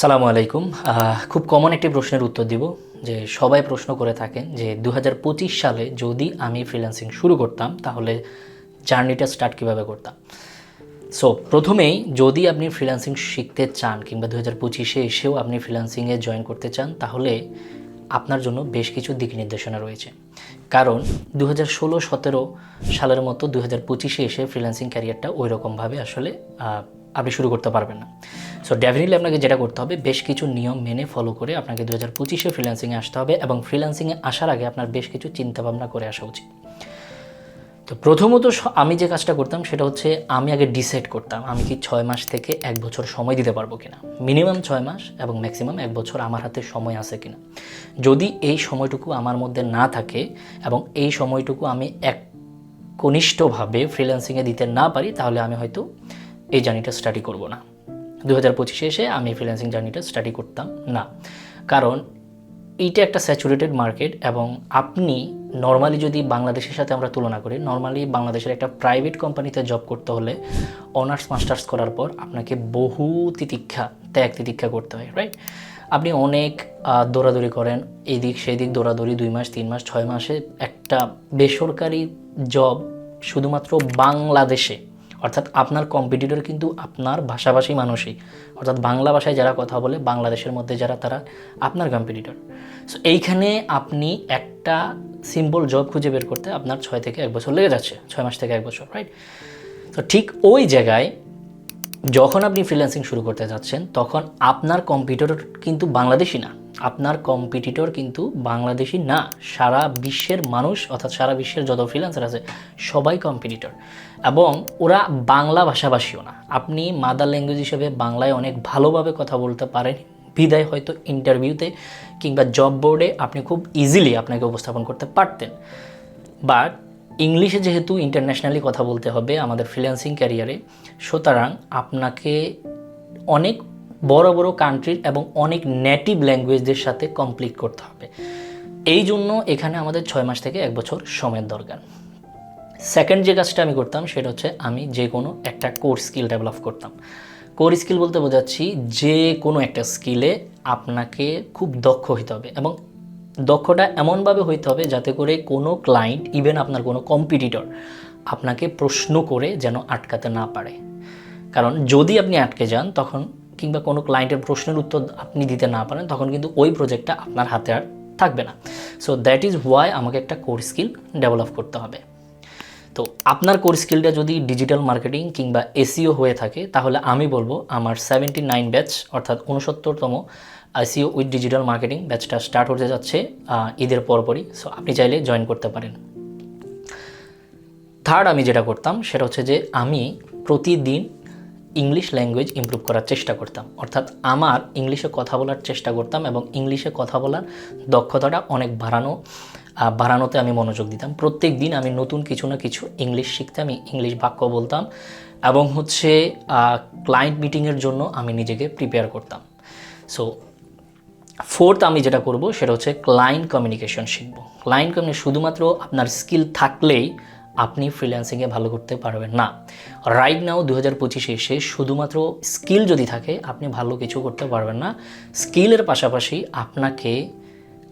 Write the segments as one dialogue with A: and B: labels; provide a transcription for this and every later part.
A: সালামু আলাইকুম। খুব কমন একটি প্রশ্নের উত্তর দিব, যে সবাই প্রশ্ন করে থাকেন যে দু হাজার পঁচিশ সালে যদি আমি ফ্রিল্যান্সিং শুরু করতাম, তাহলে জার্নিটা স্টার্ট কীভাবে করতাম? সো প্রথমেই যদি আপনি ফ্রিল্যান্সিং শিখতে চান, কিংবা দু হাজার পঁচিশে এসেও আপনি ফ্রিল্যান্সিংয়ে জয়েন করতে চান, তাহলে আপনার জন্য বেশ কিছু দিক নির্দেশনা রয়েছে। কারণ দু হাজার ষোলো, সতেরো সালের মতো দু হাজার পঁচিশে এসে ফ্রিল্যান্সিং ক্যারিয়ারটা ওই রকমভাবে আসলে আপনি শুরু করতে পারবেন না। সো ডেফিনেটলি আপনাকে যেটা করতে হবে, বেশ কিছু নিয়ম মেনে ফলো করে আপনাকে দু হাজার পঁচিশে ফ্রিল্যান্সিংয়ে আসতে হবে এবং ফ্রিল্যান্সিংয়ে আসার আগে আপনার বেশ কিছু চিন্তাভাবনা করে আসা উচিত। তো প্রথমত আমি যে কাজটা করতাম সেটা হচ্ছে আমি আগে ডিসাইড করতাম আমি কি ছয় মাস থেকে এক বছর সময় দিতে পারব কিনা। মিনিমাম ছয় মাস এবং ম্যাক্সিমাম এক বছর আমার হাতে সময় আছে কিনা। যদি এই সময়টুকু আমার মধ্যে না থাকে এবং এই সময়টুকু আমি এক কনিষ্ঠভাবে ফ্রিল্যান্সিংয়ে দিতে না পারি, তাহলে আমি হয়তো এই জার্নিটা স্টাডি করব না। দু হাজার পঁচিশে এসে আমি ফ্রিল্যান্সিং জার্নিটা স্টাডি করতাম। না, কারণ এইটা একটা স্যাচুরেটেড মার্কেট এবং আপনি নর্মালি যদি বাংলাদেশের সাথে আমরা তুলনা করি নর্মালি বাংলাদেশের একটা প্রাইভেট কোম্পানিতে জব করতে হলে অনার্স মাস্টার্স করার পর আপনাকে বহু তিতিক্ষা, ত্যাগ তিতিক্ষা করতে হয় রাইট আপনি অনেক দৌড়াদৌড়ি করেন, এদিক সেদিক দৌড়াদৌড়ি দুই মাস, তিন মাস, ছয় মাসে একটা বেসরকারি জব শুধুমাত্র বাংলাদেশে অর্থাৎ আপনার কম্পিটিটর কিন্তু আপনার ভাষাভাষী মানুষই। অর্থাৎ বাংলা ভাষায় যারা কথা বলে, বাংলাদেশের মধ্যে যারা, তারা আপনার কম্পিটিটর সো এইখানে আপনি একটা সিম্পল জব খুঁজে বের করতে আপনার ছয় থেকে এক বছর লেগে যাচ্ছে, ছয় মাস থেকে এক বছর রাইট তো ঠিক ওই জায়গায় যখন আপনি ফ্রিল্যান্সিং শুরু করতে যাচ্ছেন, তখন আপনার কম্পিটিটর কিন্তু বাংলাদেশি না। আপনার কম্পিটিটর কিন্তু বাংলাদেশি না, সারা বিশ্বের মানুষ, অর্থাৎ সারা বিশ্বের যত ফ্রিল্যান্সার আছে, সবাই কম্পিটিটর এবং ওরা বাংলা ভাষাভাষীও না। আপনি মাদার ল্যাঙ্গুয়েজ হিসেবে বাংলায় অনেক ভালোভাবে কথা বলতে পারেন। বিদায় হয়তো ইন্টারভিউতে কিংবা জব বোর্ডে আপনি খুব ইজিলি আপনাকে উপস্থাপন করতে পারতেন। বাট ইংলিশে যেহেতু ইন্টারন্যাশনালি কথা বলতে হবে আমাদের ফ্রিল্যান্সিং ক্যারিয়ারে সুতরাং আপনাকে অনেক বড় বড় কান্ট্রির এবং অনেক নেটিভ ল্যাঙ্গুয়েজদের সাথে কমপ্লিট করতে হবে। এই জন্য এখানে আমাদের ছয় মাস থেকে এক বছর সময়ের দরকার। সেকেন্ড যে কাজটা আমি করতাম সেটা হচ্ছে আমি যে কোনো একটা কোর স্কিল ডেভেলপ করতাম। কোর স্কিল বলতে বোঝাচ্ছি যে কোনো একটা স্কিলে আপনাকে খুব দক্ষ হইতে হবে এবং দক্ষটা এমনভাবে হইতে হবে যাতে করে কোনো ক্লায়েন্ট ইভেন আপনার কোনো কম্পিটিটর আপনাকে প্রশ্ন করে যেন আটকাতে না পারে। কারণ যদি আপনি আটকে যান, তখন কিংবা কোনো ক্লায়েন্টের প্রশ্নের উত্তর আপনি দিতে না পারেন, তখন কিন্তু ওই প্রজেক্টটা আপনার হাতে আর থাকবে না। সো দ্যাট ইজ হোয়াই আমাকে একটা কোর স্কিল ডেভেলপ করতে হবে। তো, আপনার কোর স্কিলটা যদি ডিজিটাল মার্কেটিং কিংবা এসিও হয়ে থাকে, তাহলে আমি বলব আমার সেভেন্টি নাইন ব্যাচ অর্থাৎ উনসত্তরতম আইসিও উইথ ডিজিটাল মার্কেটিং ব্যাচটা স্টার্ট হতে যাচ্ছে ঈদের পরপরই। সো আপনি চাইলে জয়েন করতে পারেন। থার্ড আমি যেটা করতাম, সেটা হচ্ছে যে আমি প্রতিদিন ইংলিশ ল্যাঙ্গুয়েজ ইমপ্রুভ করার চেষ্টা করতাম। অর্থাৎ আমার ইংলিশে কথা বলার চেষ্টা করতাম এবং ইংলিশে কথা বলার দক্ষতাটা অনেক বাড়ানো বাড়ানোতে আমি মনোযোগ দিতাম। প্রত্যেক দিন আমি নতুন কিছু না কিছু ইংলিশ শিখতে আমি ইংলিশ বাক্য বলতাম এবং হচ্ছে ক্লায়েন্ট মিটিংয়ের জন্য আমি নিজেকে প্রিপেয়ার করতাম। সো ফোর্থ আমি যেটা করব সেটা হচ্ছে ক্লায়েন্ট কমিউনিকেশন শিখব। ক্লায়েন্ট কমিউনি শুধুমাত্র আপনার স্কিল থাকলেই আপনি ফ্রিল্যান্সিংয়ে ভালো করতে পারবেন না। রাইট নাও দু হাজার পঁচিশে এসে শুধুমাত্র স্কিল যদি থাকে, আপনি ভালো কিছু করতে পারবেন না। স্কিলের পাশাপাশি আপনাকে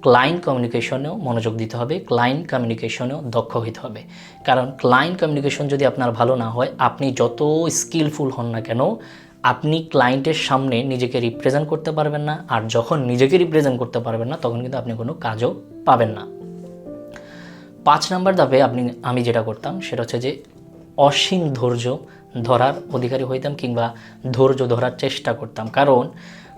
A: ক্লায়েন্ট কমিউনিকেশনেও মনোযোগ দিতে হবে ক্লায়েন্ট কমিউনিকেশনেও দক্ষ হইতে হবে। কারণ ক্লায়েন্ট কমিউনিকেশন যদি আপনার ভালো না হয়, আপনি যত স্কিলফুল হন না কেন, আপনি ক্লায়েন্টের সামনে নিজেকে রিপ্রেজেন্ট করতে পারবেন না। আর যখন নিজেকে রিপ্রেজেন্ট করতে পারবেন না, তখন কিন্তু আপনি কোনো কাজও পাবেন না। পাঁচ নাম্বার ধাপে আপনি, আমি যেটা করতাম সেটা হচ্ছে যে অসীম ধৈর্য ধরার অধিকারী হইতাম কিংবা ধৈর্য ধরার চেষ্টা করতাম। কারণ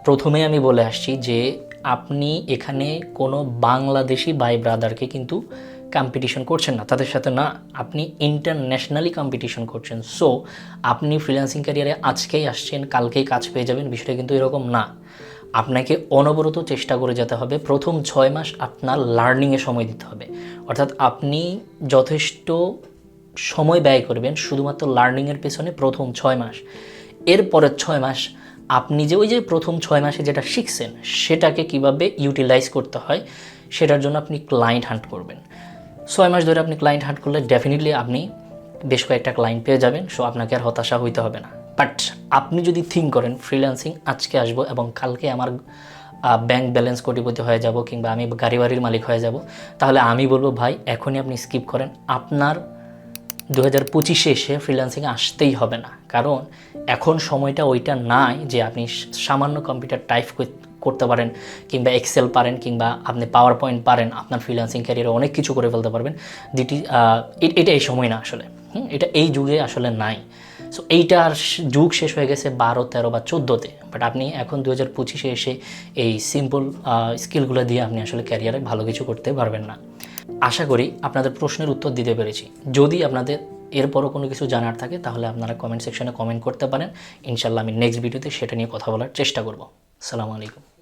A: প্রথমে আমি বলে আসছি যে আপনি এখানে কোনো বাংলাদেশি ভাই ব্রাদারকে কিন্তু কম্পিটিশন করছেন না। তাদের সাথে না, আপনি ইন্টারন্যাশনালি কম্পিটিশন করছেন। সো আপনি ফ্রিল্যান্সিং ক্যারিয়ারে আজকেই আসছেন, কালকেই কাজ পেয়ে যাবেন, বিষয়টা কিন্তু এরকম না। আপনাকে অনবরত চেষ্টা করে যেতে হবে। প্রথম ছয় মাস আপনার লার্নিংয়ে সময় দিতে হবে। অর্থাৎ আপনি যথেষ্ট সময় ব্যয় করবেন শুধুমাত্র লার্নিংয়ের পেছনে প্রথম ছয় মাস। এরপরের ছয় মাস আপনি যে ওই যে প্রথম ছয় মাসে যেটা শিখছেন, সেটাকে কীভাবে ইউটিলাইজ করতে হয়, সেটার জন্য আপনি ক্লায়েন্ট হান্ট করবেন। ছয় মাস ধরে আপনি ক্লায়েন্ট হান্ট করলে ডেফিনেটলি আপনি বেশ কয়েকটা ক্লায়েন্ট পেয়ে যাবেন। সো আপনাকে আর হতাশা হইতে হবে না। বাট আপনি যদি থিঙ্ক করেন ফ্রিল্যান্সিং আজকে আসব এবং কালকে আমার ব্যাংক ব্যালেন্স কোটিপতি হয়ে যাব কিংবা আমি গাড়ি বাড়ির মালিক হয়ে যাব তাহলে আমি বলব ভাই এখনই আপনি স্কিপ করেন। আপনার দু হাজার পঁচিশে এসে ফ্রিল্যান্সিংয়ে আসতেই হবে না। কারণ এখন সময়টা ওইটা নাই যে আপনি সামান্য কম্পিউটার টাইপ করতে পারেন কিংবা এক্সেল পারেন কিংবা আপনি পাওয়ার পয়েন্ট পারেন আপনার ফ্রিল্যান্সিং ক্যারিয়ারে অনেক কিছু করে ফেলতে পারবেন। আহ, এটা এই সময় না আসলে। এটা এই যুগে আসলে নাই। সো এইটার যুগ শেষ হয়ে গেছে বারো, তেরো বা চোদ্দোতে। বাট আপনি এখন দু হাজার পঁচিশে এসে এই সিম্পল স্কিলগুলো দিয়ে আপনি আসলে ক্যারিয়ারে ভালো কিছু করতে পারবেন না। আশা করি আপনাদের প্রশ্নের উত্তর দিতে পেরেছি। যদি আপনাদের এরপরও কোনো কিছু জানার থাকে, তাহলে আপনারা কমেন্ট সেকশনে কমেন্ট করতে পারেন। ইনশাল্লাহ আমি নেক্সট ভিডিওতে সেটা নিয়ে কথা বলার চেষ্টা করব। সালামু আলাইকুম।